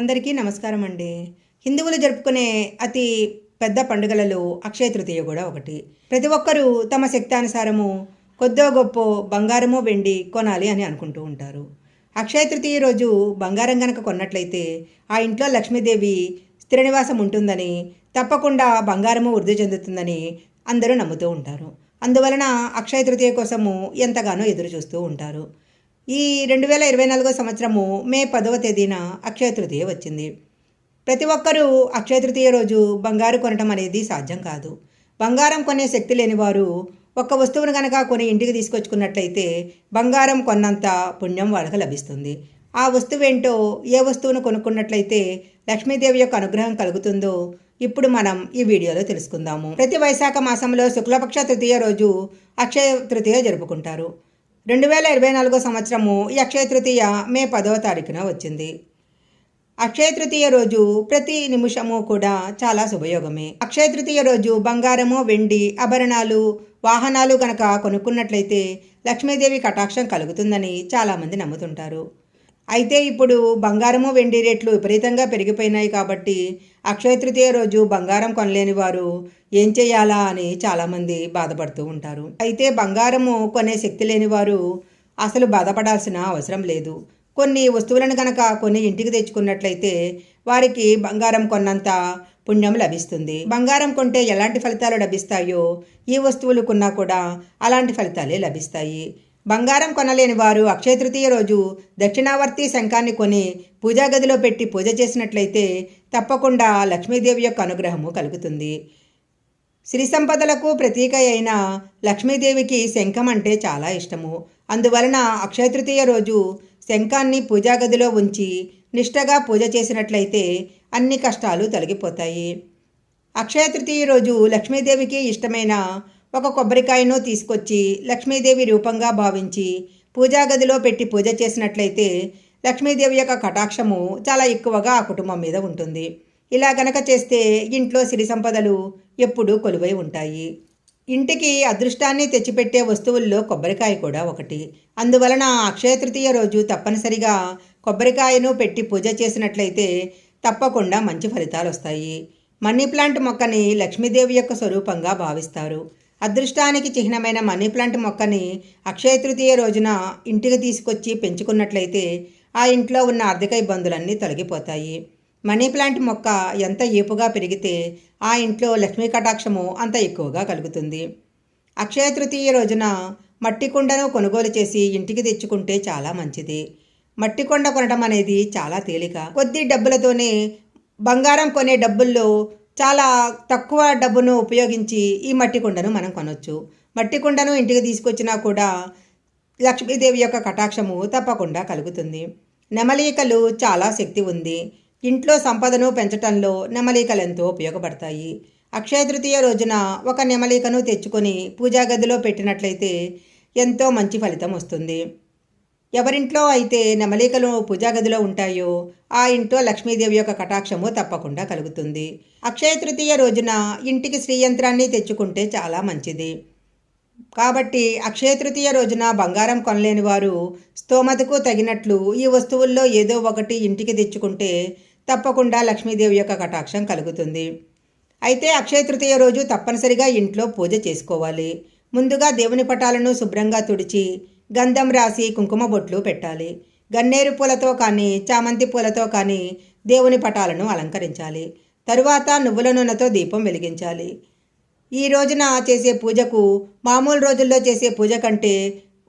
అందరికీ నమస్కారం అండి. హిందువులు జరుపుకునే అతి పెద్ద పండుగలలో అక్షయ తృతీయ కూడా ఒకటి. ప్రతి ఒక్కరూ తమ శక్తానుసారము కొద్దో గొప్ప బంగారము వెండి కొనాలి అని అనుకుంటూ ఉంటారు. అక్షయ తృతీయ రోజు బంగారం గనక కొన్నట్లయితే ఆ ఇంట్లో లక్ష్మీదేవి స్థిర నివాసం ఉంటుందని తప్పకుండా బంగారము వృద్ధి చెందుతుందని అందరూ నమ్ముతూ ఉంటారు. అందువలన అక్షయ తృతీయ కోసము ఎంతగానో ఎదురు చూస్తూ ఉంటారు. ఈ రెండు వేల ఇరవై నాలుగో సంవత్సరము మే పదవ తేదీన అక్షయ తృతీయ వచ్చింది. ప్రతి ఒక్కరూ అక్షయ తృతీయ రోజు బంగారు కొనటం అనేది సాధ్యం కాదు. బంగారం కొనే శక్తి లేని వారు ఒక్క వస్తువును కనుక కొని ఇంటికి తీసుకొచ్చుకున్నట్లయితే బంగారం కొన్నంత పుణ్యం వాళ్ళకి లభిస్తుంది. ఆ వస్తువు ఏంటో ఏ వస్తువును కొనుక్కున్నట్లయితే లక్ష్మీదేవి యొక్క అనుగ్రహం కలుగుతుందో ఇప్పుడు మనం ఈ వీడియోలో తెలుసుకుందాము. ప్రతి వైశాఖ మాసంలో శుక్లపక్ష తృతీయ రోజు అక్షయ తృతీయ జరుపుకుంటారు. రెండు వేల ఇరవై నాలుగో సంవత్సరము ఈ అక్షయ తృతీయ మే పదవ తారీఖున వచ్చింది. అక్షయ తృతీయ రోజు ప్రతి నిమిషము కూడా చాలా శుభయోగమే. అక్షయ తృతీయ రోజు బంగారము వెండి ఆభరణాలు వాహనాలు కనుక కొనుక్కున్నట్లయితే లక్ష్మీదేవి కటాక్షం కలుగుతుందని చాలామంది నమ్ముతుంటారు. అయితే ఇప్పుడు బంగారము వెండి రేట్లు విపరీతంగా పెరిగిపోయినాయి కాబట్టి అక్షయ తృతీయ రోజు బంగారం కొనలేని వారు ఏం చేయాలా అని చాలామంది బాధపడుతూ ఉంటారు. అయితే బంగారము కొనే శక్తి లేని వారు అసలు బాధపడాల్సిన అవసరం లేదు. కొన్ని వస్తువులను కనుక కొన్ని ఇంటికి తెచ్చుకున్నట్లయితే వారికి బంగారం కొన్నంత పుణ్యం లభిస్తుంది. బంగారం కొంటే ఎలాంటి ఫలితాలు లభిస్తాయో ఈ వస్తువులు కొన్నా కూడా అలాంటి ఫలితాలే లభిస్తాయి. బంగారం కొనలేని వారు అక్షయ తృతీయ రోజు దక్షిణావర్తి శంఖాన్ని కొని పూజా గదిలో పెట్టి పూజ చేసినట్లయితే తప్పకుండా లక్ష్మీదేవి యొక్క అనుగ్రహము కలుగుతుంది. సిరి సంపదలకు ప్రతీక అయిన లక్ష్మీదేవికి శంఖం అంటే చాలా ఇష్టము. అందువలన అక్షయ తృతీయ రోజు శంఖాన్ని పూజా గదిలో ఉంచి నిష్టగా పూజ చేసినట్లయితే అన్ని కష్టాలు తొలగిపోతాయి. అక్షయ తృతీయ రోజు లక్ష్మీదేవికి ఇష్టమైన ఒక కొబ్బరికాయను తీసుకొచ్చి లక్ష్మీదేవి రూపంగా భావించి పూజా గదిలో పెట్టి పూజ చేసినట్లయితే లక్ష్మీదేవి యొక్క కటాక్షము చాలా ఎక్కువగా ఆ కుటుంబం మీద ఉంటుంది. ఇలా గనక చేస్తే ఇంట్లో సిరి సంపదలు ఎప్పుడూ కొలువై ఉంటాయి. ఇంటికి అదృష్టాన్ని తెచ్చిపెట్టే వస్తువుల్లో కొబ్బరికాయ కూడా ఒకటి. అందువలన అక్షయ తృతీయ రోజు తప్పనిసరిగా కొబ్బరికాయను పెట్టి పూజ చేసినట్లయితే తప్పకుండా మంచి ఫలితాలు వస్తాయి మనీ ప్లాంట్ మొక్కని లక్ష్మీదేవి యొక్క స్వరూపంగా భావిస్తారు. అదృష్టానికి చిహ్నమైన మనీ ప్లాంట్ మొక్కని అక్షయ తృతీయ రోజున ఇంటికి తీసుకొచ్చి పెంచుకున్నట్లయితే ఆ ఇంట్లో ఉన్న ఆర్థిక ఇబ్బందులన్నీ తొలగిపోతాయి. మనీ ప్లాంట్ మొక్క ఎంత ఏపుగా పెరిగితే ఆ ఇంట్లో లక్ష్మీ కటాక్షము అంత ఎక్కువగా కలుగుతుంది. అక్షయ తృతీయ రోజున మట్టి కుండను కొనుగోలు చేసి ఇంటికి తెచ్చుకుంటే చాలా మంచిది. మట్టి కొండ కొనడం అనేది చాలా తేలిక. కొద్ది డబ్బులతోనే బంగారం కొనే డబ్బుల్లో చాలా తక్కువ డబ్బును ఉపయోగించి ఈ మట్టి కుండను మనం కొనవచ్చు మట్టి కుండను ఇంటికి తీసుకొచ్చినా కూడా లక్ష్మీదేవి యొక్క కటాక్షము తప్పకుండా కలుగుతుంది. నెమలికలు చాలా శక్తి ఉంది. ఇంట్లో సంపదను పెంచటంలో నెమలికలు ఎంతో ఉపయోగపడతాయి. అక్షయ తృతీయ రోజున ఒక నెమలికను తెచ్చుకొని పూజా గదిలో పెట్టినట్లయితే ఎంతో మంచి ఫలితం వస్తుంది. ఎవరింట్లో అయితే నెమలికలు పూజా గదిలో ఉంటాయో ఆ ఇంట్లో లక్ష్మీదేవి యొక్క కటాక్షము తప్పకుండా కలుగుతుంది. అక్షయ తృతీయ రోజున ఇంటికి శ్రీయంత్రాన్ని తెచ్చుకుంటే చాలా మంచిది. కాబట్టి అక్షయ తృతీయ రోజున బంగారం కొనలేని వారు స్తోమతకు తగినట్లు ఈ వస్తువుల్లో ఏదో ఒకటి ఇంటికి తెచ్చుకుంటే తప్పకుండా లక్ష్మీదేవి యొక్క కటాక్షం కలుగుతుంది. అయితే అక్షయ తృతీయ రోజు తప్పనిసరిగా ఇంట్లో పూజ చేసుకోవాలి. ముందుగా దేవుని పటాలను శుభ్రంగా తుడిచి గంధం రాసి కుంకుమ బొట్లు పెట్టాలి. గన్నేరు పూలతో కానీ చామంతి పూలతో కానీ దేవుని పటాలను అలంకరించాలి. తరువాత నువ్వుల నూనెతో దీపం వెలిగించాలి. ఈ రోజున చేసే పూజకు మామూలు రోజుల్లో చేసే పూజ కంటే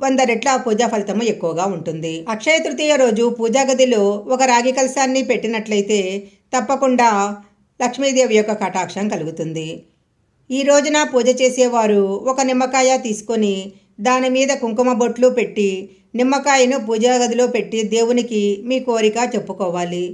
వంద రెట్ల పూజా ఫలితము ఎక్కువగా ఉంటుంది. అక్షయ తృతీయ రోజు పూజా గదిలో ఒక రాగి కలశాన్ని పెట్టినట్లయితే తప్పకుండా లక్ష్మీదేవి యొక్క కటాక్షం కలుగుతుంది. ఈ రోజున పూజ చేసేవారు ఒక నిమ్మకాయ తీసుకొని దాని మీద కుంకుమ బొట్లు పెట్టి నిమ్మకాయను పూజా గదిలో పెట్టి దేవునికి మీ కోరిక చెప్పుకోవాలి.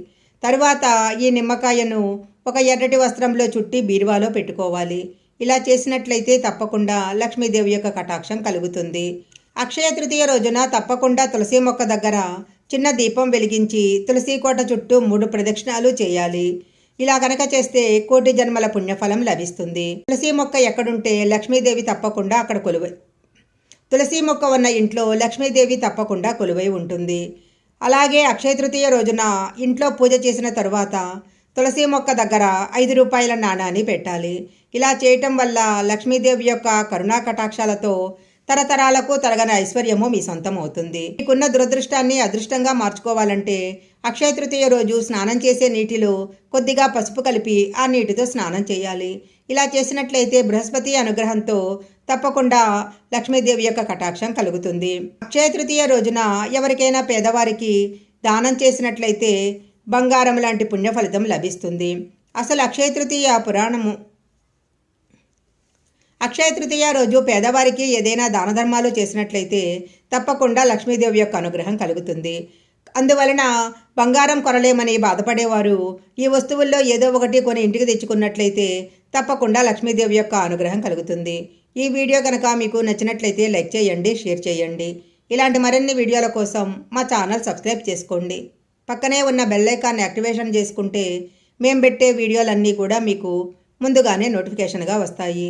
తరువాత ఈ నిమ్మకాయను ఒక ఎర్రటి వస్త్రంలో చుట్టి బీరువాలో పెట్టుకోవాలి. ఇలా చేసినట్లయితే తప్పకుండా లక్ష్మీదేవి యొక్క కటాక్షం కలుగుతుంది. అక్షయ తృతీయ రోజున తప్పకుండా తులసి మొక్క దగ్గర చిన్న దీపం వెలిగించి తులసి కోట చుట్టూ మూడు ప్రదక్షిణాలు చేయాలి. ఇలా కనుక చేస్తే కోటి జన్మల పుణ్యఫలం లభిస్తుంది. తులసి మొక్క ఎక్కడుంటే లక్ష్మీదేవి తప్పకుండా అక్కడ కొలువై తులసి మొక్క ఉన్న ఇంట్లో లక్ష్మీదేవి తప్పకుండా కొలువై ఉంటుంది. అలాగే అక్షయ తృతీయ రోజున ఇంట్లో పూజ చేసిన తరువాత తులసి మొక్క దగ్గర ఐదు రూపాయల నాణాన్ని పెట్టాలి. ఇలా చేయటం వల్ల లక్ష్మీదేవి యొక్క కరుణా కటాక్షాలతో తరతరాలకు తరగని ఐశ్వర్యము మీ సొంతం అవుతుంది మీకున్న దురదృష్టాన్ని అదృష్టంగా మార్చుకోవాలంటే అక్షయ తృతీయ రోజు స్నానం చేసే నీటిలో కొద్దిగా పసుపు కలిపి ఆ నీటితో స్నానం చేయాలి. ఇలా చేసినట్లయితే బృహస్పతి అనుగ్రహంతో తప్పకుండా లక్ష్మీదేవి యొక్క కటాక్షం కలుగుతుంది. అక్షయ తృతీయ రోజున ఎవరికైనా పేదవారికి దానం చేసినట్లయితే బంగారం లాంటి పుణ్య ఫలితం లభిస్తుంది. అసలు అక్షయ తృతీయ పురాణము అక్షయ తృతీయ రోజు పేదవారికి ఏదైనా దాన ధర్మాలు చేసినట్లయితే తప్పకుండా లక్ష్మీదేవి యొక్క అనుగ్రహం కలుగుతుంది. అందువలన బంగారం కొనలేమని బాధపడేవారు ఈ వస్తువుల్లో ఏదో ఒకటి కొని ఇంటికి తెచ్చుకున్నట్లయితే తప్పకుండా లక్ష్మీదేవి యొక్క అనుగ్రహం కలుగుతుంది. ఈ వీడియో కనుక మీకు నచ్చినట్లయితే లైక్ చేయండి షేర్ చేయండి. ఇలాంటి మరిన్ని వీడియోల కోసం మా ఛానల్ సబ్స్క్రైబ్ చేసుకోండి. పక్కనే ఉన్న బెల్లైకాన్ని యాక్టివేషన్ చేసుకుంటే మేము పెట్టే వీడియోలన్నీ కూడా మీకు ముందుగానే నోటిఫికేషన్గా వస్తాయి.